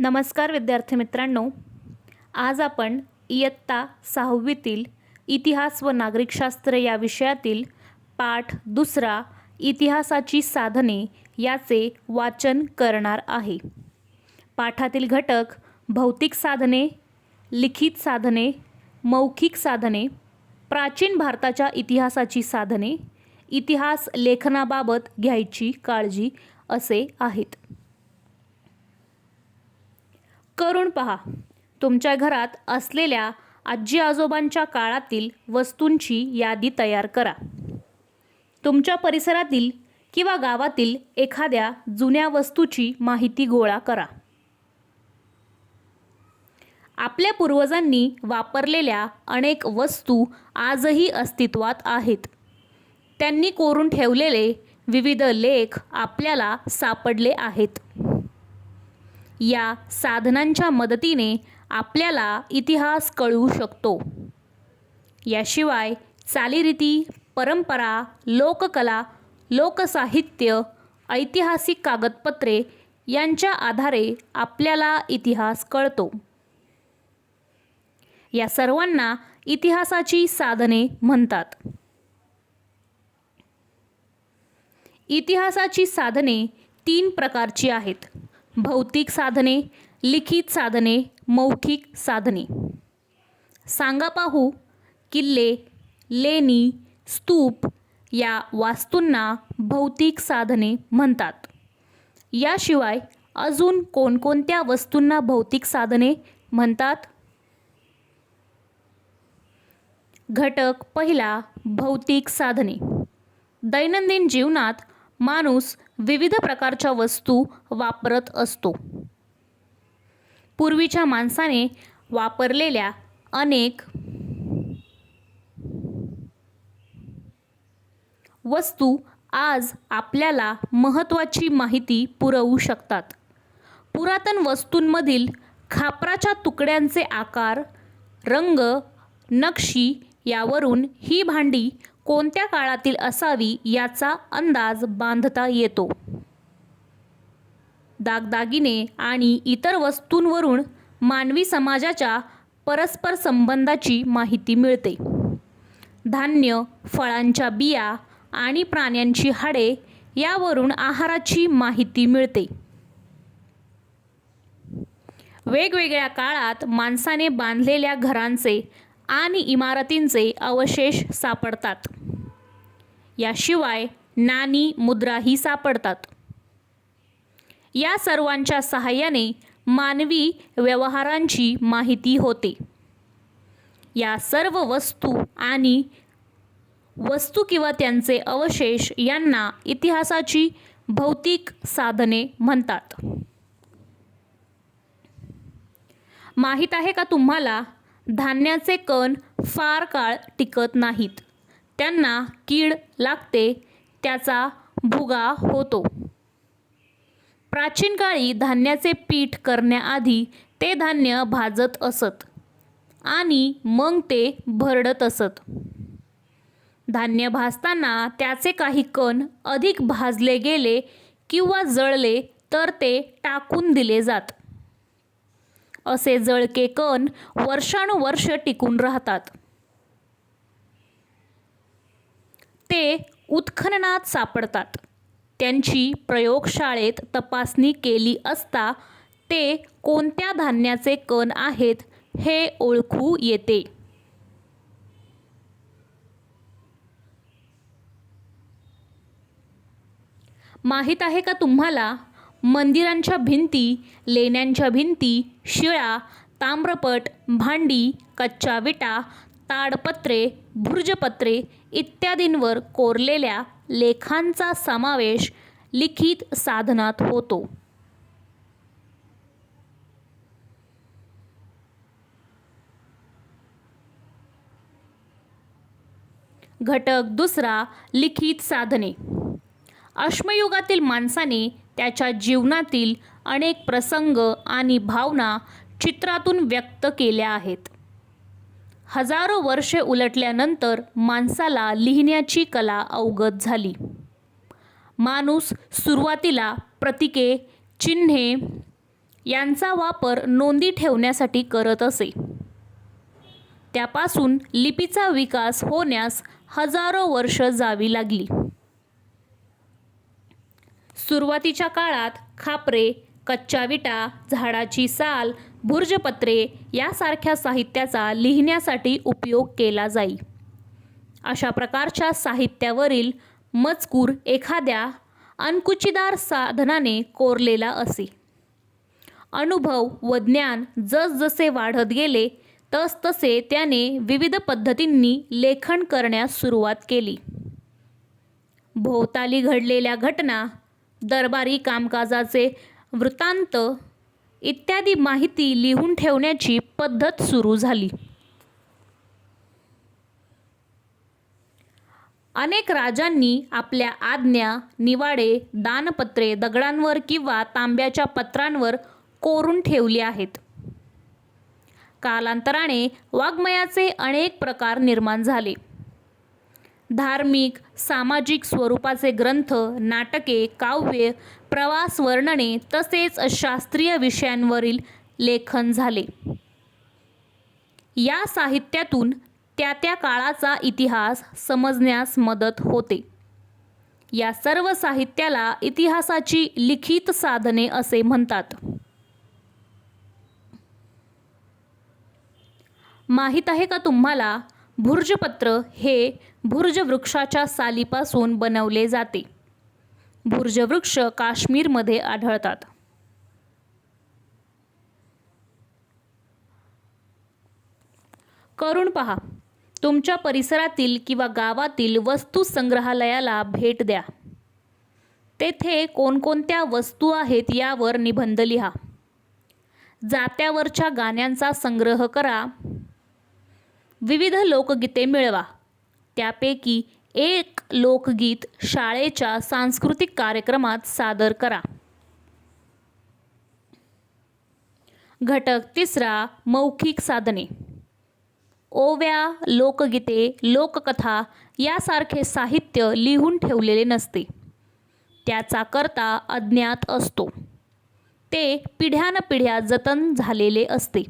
नमस्कार विद्यार्थी मित्रांनो. आज आपण इयत्ता सहावीतील इतिहास व नागरिकशास्त्र या विषयातील पाठ दुसरा इतिहासाची साधने याचे वाचन करणार आहे. पाठातील घटक भौतिक साधने लिखित साधने मौखिक साधने प्राचीन भारताच्या इतिहासाची साधने इतिहास लेखनाबाबत घ्यायची काळजी असे आहेत. करून पहा. तुमच्या घरात असलेल्या आजी आजोबांच्या काळातील वस्तूंची यादी तयार करा. तुमच्या परिसरातील किंवा गावातील एखाद्या जुन्या वस्तूची माहिती गोळा करा. आपल्या पूर्वजांनी वापरलेल्या अनेक वस्तू आजही अस्तित्वात आहेत. त्यांनी कोरून ठेवलेले विविध लेख आपल्याला सापडले आहेत. या साधनांच्या मदतीने आपल्याला इतिहास कळू शकतो. याशिवाय चालीरीती परंपरा लोककला लोकसाहित्य ऐतिहासिक कागदपत्रे यांच्या आधारे आपल्याला इतिहास कळतो. या सर्वांना इतिहासाची साधने म्हणतात. इतिहासाची साधने तीन प्रकारची आहेत. भौतिक साधने लिखित साधने मौखिक साधने. सांगा पाहू किल्ले लेणी स्तूप या वास्तूंना भौतिक साधने म्हणतात. याशिवाय अजून कोणकोणत्या वस्तूंना भौतिक साधने म्हणतात? घटक पहिला भौतिक साधने. दैनंदिन जीवनात माणूस विविध प्रकारच्या वस्तू वापरत असतो. पूर्वीच्या माणसाने वापरलेल्या अनेक वस्तू आज आपल्याला महत्त्वाची माहिती पुरवू शकतात. पुरातन वस्तूंमधील खापराच्या तुकड्यांचे आकार रंग नक्षी यावरून ही भांडी कोणत्या काळातील असावी याचा अंदाज बांधता येतो? दागदागिने आणि इतर वस्तूंवरून मानवी समाजाच्या परस्पर संबंधाची माहिती मिळते. धान्य फळांच्या बिया आणि प्राण्यांची हाडे यावरून आहाराची माहिती मिळते. वेगवेगळ्या काळात माणसाने बांधलेल्या घरांचे आणि इमारतींचे अवशेष सापडतात. याशिवाय नाणी मुद्राही सापडतात. या सर्वांच्या सहाय्याने मानवी व्यवहारांची माहिती होते. या सर्व वस्तू आणि वस्तू किंवा त्यांचे अवशेष यांना इतिहासाची भौतिक साधने म्हणतात. माहीत आहे का तुम्हाला धान्याचे कण फार काळ टिकत नाहीत. त्यांना कीड लागते त्याचा भुगा होतो. प्राचीन काळी धान्याचे पीठ करण्याआधी ते धान्य भाजत असत आणि मग ते भरडत असत. धान्य भाजताना त्याचे काही कण अधिक भाजले गेले किंवा जळले तर ते टाकून दिले जात. असे जळके कण वर्षानुवर्ष टिकून राहतात. ते उत्खननात सापडतात. त्यांची प्रयोगशाळेत तपासणी केली असता ते कोणत्या धान्याचे कण आहेत हे ओळखू येते. माहीत आहे का तुम्हाला मंदिरांच्या भिंती लेण्यांच्या भिंती शिळा ताम्रपट भांडी कच्च्या विटा ताडपत्रे भुर्जपत्रे इत्यादींवर कोरलेल्या लेखांचा समावेश लिखित साधनात होतो. घटक दुसरा लिखित साधने. अश्मयुगातील माणसाने त्याच्या जीवनातील अनेक प्रसंग आणि भावना चित्रातून व्यक्त केल्या आहेत. हजारो वर्षे उलटल्यानंतर माणसाला लिहिण्याची कला अवगत झाली. माणूस सुरुवातीला प्रतीके चिन्हे यांचा वापर नोंदी ठेवण्यासाठी करत असे. त्यापासून लिपीचा विकास होण्यास हजारो वर्ष जावी लागली. सुरुवातीच्या काळात खापरे कच्च्या विटा झाडाची साल भुर्जपत्रे यासारख्या साहित्याचा लिहिण्यासाठी उपयोग केला जाई. अशा प्रकारच्या साहित्यावरील मजकूर एखाद्या अनकुचीदार साधनाने कोरलेला असे. अनुभव व ज्ञान जसजसे वाढत गेले तसतसे त्याने विविध पद्धतींनी लेखन करण्यास सुरुवात केली. भोवताली घडलेल्या घटना दरबारी कामकाजाचे वृत्तांत इत्यादी माहिती लिहून ठेवण्याची पद्धत सुरू झाली. अनेक राजांनी आपल्या आज्ञा निवाडे दानपत्रे दगडांवर किंवा तांब्याच्या पत्रांवर कोरून ठेवली आहेत. कालांतराने वाङ्मयाचे अनेक प्रकार निर्माण झाले. धार्मिक सामाजिक स्वरूपाचे ग्रंथ नाटके काव्य प्रवास वर्णने तसेच शास्त्रीय विषयांवरील लेखन झाले. या साहित्यातून त्या त्या काळाचा इतिहास समजण्यास मदत होते. या सर्व साहित्याला इतिहासाची लिखित साधने असे म्हणतात. माहीत आहे का तुम्हाला? भुर्जपत्र हे भुर्ज वृक्षाच्या सालीपासून बनवले जाते. भुर्जवृक्ष काश्मीरमध्ये आढळतात. करून पहा. तुमच्या परिसरातील किंवा गावातील वस्तू संग्रहालयाला भेट द्या. तेथे कोणकोणत्या वस्तू आहेत यावर निबंध लिहा. जात्यावरच्या गाण्यांचा संग्रह करा. विविध लोकगीते मिळवा. त्यापैकी एक लोकगीत शाळेच्या सांस्कृतिक कार्यक्रमात सादर करा. घटक तिसरा मौखिक साधने. ओव्या लोकगीते लोककथा यासारखे साहित्य लिहून ठेवलेले नसते. त्याचा करता अज्ञात असतो. ते पिढ्यानपिढ्या जतन झालेले असते.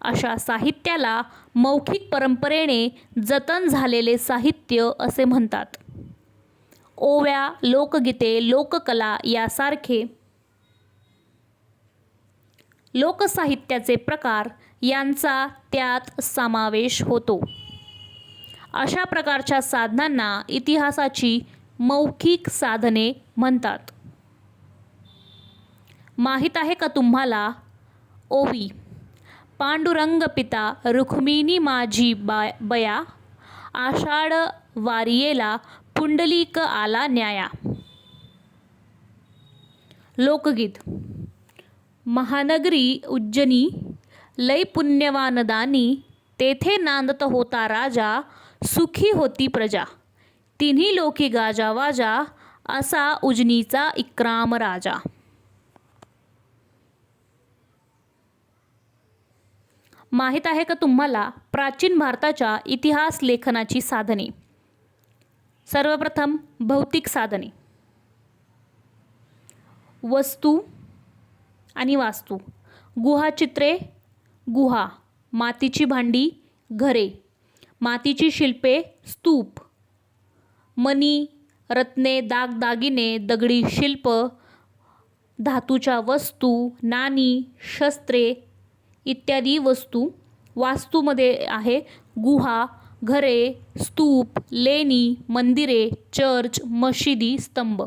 अशा साहित्याला मौखिक परंपरेने जतन झालेले साहित्य असे म्हणतात. ओव्या लोकगीते लोककला यासारखे लोकसाहित्याचे प्रकार यांचा त्यात समावेश होतो. अशा प्रकारच्या साधनांना इतिहासाची मौखिक साधने म्हणतात. माहीत आहे का तुम्हाला? ओवी पांडुरंग पिता रुक्मिणी माझी बा बया आषाढ वारियेला पुंडलिक आला न्याया. लोकगीत. महानगरी उज्जनी लय पुण्यवान दानी तेथे नांदत होता राजा सुखी होती प्रजा. तिन्ही लोकी गाजा वाजा असा उजनीचा इक्राम राजा. माहीत आहे का तुम्हाला प्राचीन भारताच्या इतिहास लेखनाची साधने? सर्वप्रथम भौतिक साधने. वस्तू आणि वास्तू. गुहाचित्रे गुहा मातीची भांडी घरे मातीची शिल्पे स्तूप मणी रत्ने दागदागिने दगडी शिल्प धातूच्या वस्तू नाणी शस्त्रे इत्यादी वस्तू वास्तूमध्ये आहे. गुहा घरे स्तूप लेणी मंदिरे चर्च मशिदी स्तंभ.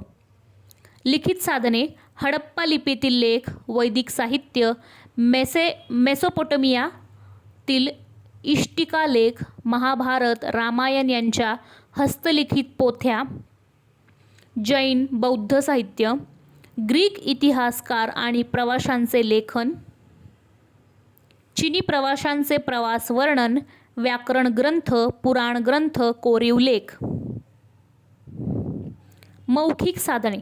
लिखित साधने हडप्पा लिपीतील लेख वैदिक साहित्य मेसे मेसोपोटमियातील इष्टिका लेख महाभारत रामायण यांच्या हस्तलिखित पोथ्या जैन बौद्ध साहित्य ग्रीक इतिहासकार आणि प्रवाशांचे लेखन चिनी प्रवाशांचे प्रवास वर्णन व्याकरण ग्रंथ पुराण ग्रंथ कोरीव लेख. मौखिक साधने.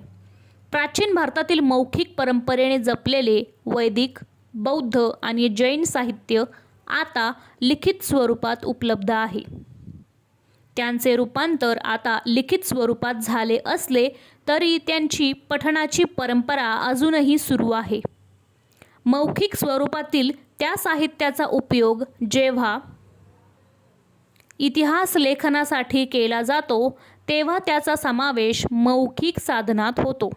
प्राचीन भारतातील मौखिक परंपरेने जपलेले वैदिक बौद्ध आणि जैन साहित्य आता लिखित स्वरूपात उपलब्ध आहे. त्यांचे रूपांतर आता लिखित स्वरूपात झाले असले तरी त्यांची पठणाची परंपरा अजूनही सुरू आहे. मौखिक स्वरूपातील त्या साहित्याचा उपयोग जेव्हा इतिहास लेखनासाठी केला जातो तेव्हा त्याचा समावेश मौखिक साधनात होतो.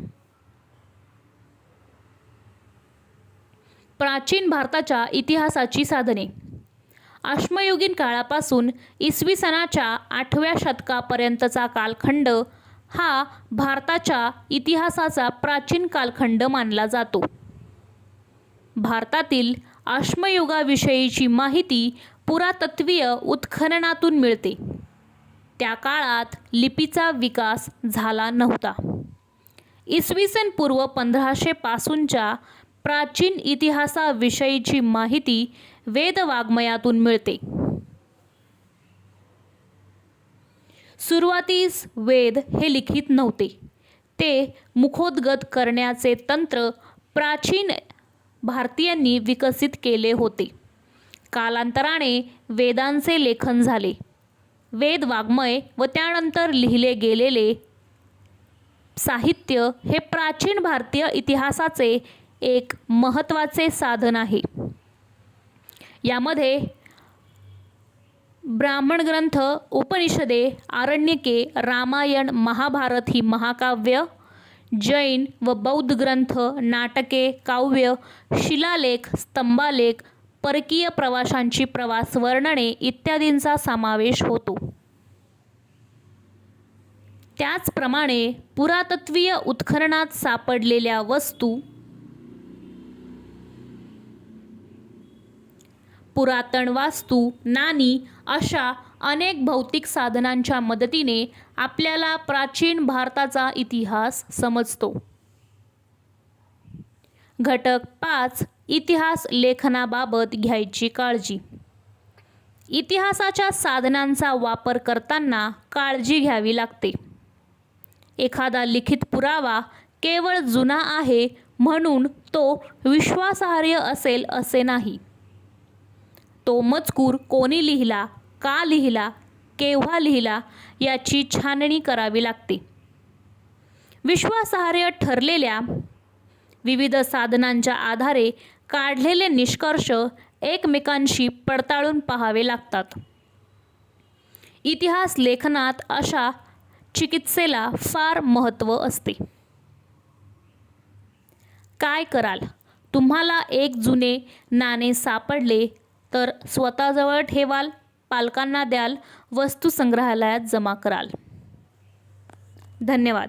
प्राचीन भारताच्या इतिहासाची साधने. अश्मयुगीन काळापासून इसवी सनाच्या आठव्या शतकापर्यंतचा कालखंड हा भारताच्या इतिहासाचा प्राचीन कालखंड मानला जातो. भारतातील आश्मयुगाविषयीची माहिती पुरातत्वीय उत्खननातून मिळते. त्या काळात लिपीचा विकास झाला नव्हता. इसवी सन पूर्व पंधराशे पासूनच्या प्राचीन इतिहासाविषयीची माहिती वेदवाङ्मयातून मिळते. सुरुवातीस वेद हे लिखित नव्हते. ते मुखोद्गत करण्याचे तंत्र प्राचीन भारतीयांनी विकसित केले होते. कालांतराने वेदांचे लेखन झाले. वेद वाङ्मय व त्यानंतर लिहिले गेलेले साहित्य हे प्राचीन भारतीय इतिहासाचे एक महत्त्वाचे साधन आहे. यामध्ये ब्राह्मण ग्रंथ उपनिषदे आरण्यके रामायण महाभारत ही महाकाव्य जैन व बौद्ध ग्रंथ नाटके काव्य शिलालेख स्तंभालेख परकीय प्रवाशांची प्रवास वर्णने इत्यादींचा समावेश होतो. त्याचप्रमाणे पुरातत्वीय उत्खननात सापडलेल्या वस्तू पुरातन वास्तू नाणी अशा अनेक भौतिक साधनांच्या मदतीने आपल्याला प्राचीन भारताचा इतिहास समजतो. घटक पाच इतिहास लेखनाबाबत घ्यायची काळजी. इतिहासाच्या साधनांचा वापर करताना काळजी घ्यावी लागते. एखादा लिखित पुरावा केवळ जुना आहे म्हणून तो विश्वासार्ह असेल असे नाही. तो मजकूर कोणी लिहिला का लिहिला केव्हा लिहिला याची छाननी करावी लागते. विश्वासार्ह ठरलेल्या विविध साधनांच्या आधारे काढलेले निष्कर्ष एकमेकांशी पडताळून पाहावे लागतात. इतिहास लेखनात अशा चिकित्सेला फार महत्त्व असते. काय कराल? तुम्हाला एक जुने नाणे सापडले तर स्वतःजवळ ठेवाल? पालकांना द्याल वस्तू संग्रहालयात जमा कराल. धन्यवाद.